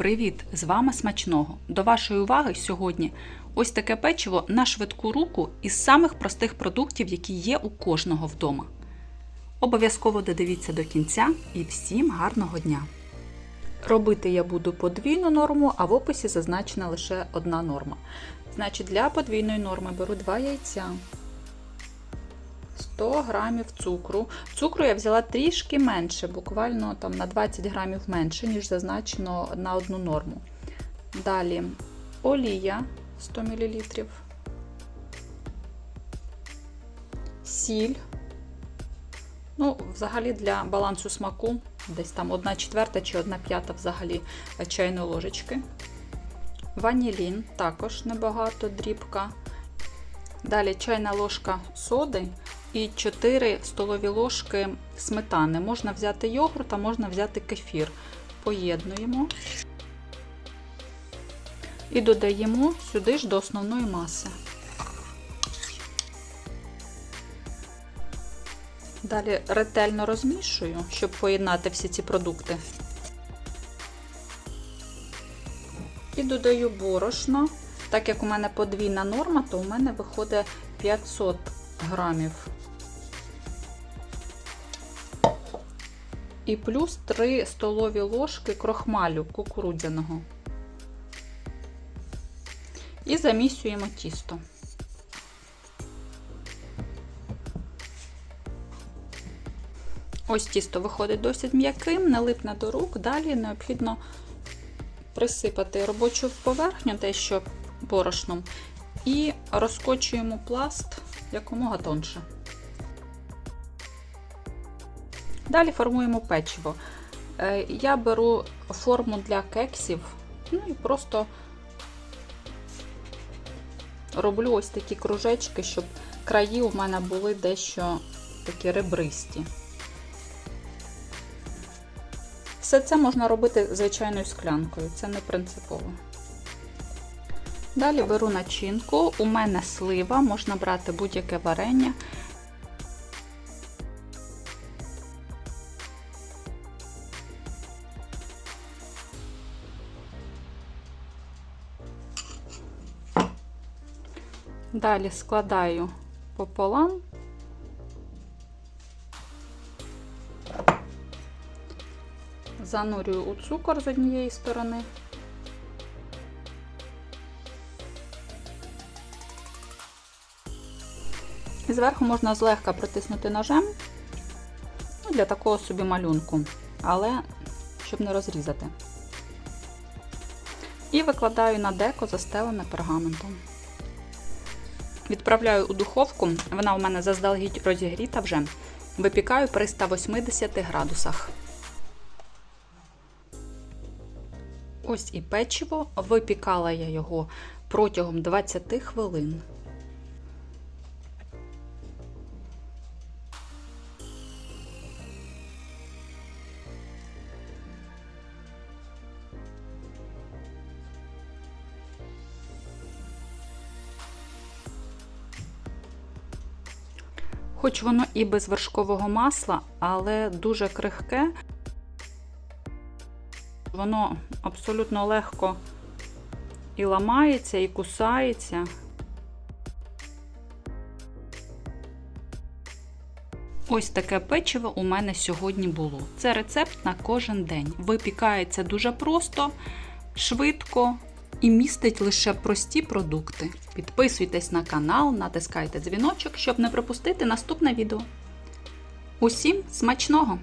Привіт! З вами смачного! До вашої уваги сьогодні ось таке печиво на швидку руку із самих простих продуктів, які є у кожного вдома. Обов'язково додивіться до кінця і всім гарного дня! Робити я буду подвійну норму, а в описі зазначена лише одна норма. Значить, для подвійної норми беру 2 яйця. 100 грамів цукру. Цукру я взяла трішки менше, буквально там на 20 грамів менше, ніж зазначено на одну норму. Далі олія 100 мл, сіль. Ну, взагалі для балансу смаку, десь там 1 четверта чи 1 п'ята взагалі чайної ложечки. Ванілін також небагато, дрібка. Далі чайна ложка соди і 4 столові ложки сметани. Можна взяти йогурт, а можна взяти кефір. Поєднуємо і додаємо сюди ж до основної маси. Далі ретельно розмішую, щоб поєднати всі ці продукти. І додаю борошно. Так як у мене подвійна норма, то у мене виходить 500 грамів. І плюс 3 столові ложки крохмалю кукурудзяного. І замісюємо тісто. Ось тісто виходить досить м'яким, не липне до рук. Далі необхідно присипати робочу поверхню дещо борошном і розкочуємо пласт якомога тонше. Далі формуємо печиво. Е, Я беру форму для кексів, ну і просто роблю ось такі кружечки, щоб краї у мене були дещо такі ребристі. Все це можна робити звичайною склянкою, це не принципово. Далі беру начинку, у мене слива, можна брати будь-яке варення. Далі складаю пополам. Занурюю у цукор з однієї сторони. І зверху можна злегка притиснути ножем ну, для такого собі малюнку, але щоб не розрізати. І викладаю на деко застелене пергаментом. Відправляю у духовку, вона у мене заздалегідь розігріта вже. Випікаю при 180 градусах. Ось і печиво. Випікала я його протягом 20 хвилин. Хоч воно і без вершкового масла, але дуже крихке, воно абсолютно легко і ламається, і кусається. Ось таке печиво у мене сьогодні було. Це рецепт на кожен день. Випікається дуже просто, швидко і містить лише прості продукти. Підписуйтесь на канал, натискайте дзвіночок, щоб не пропустити наступне відео. Усім смачного!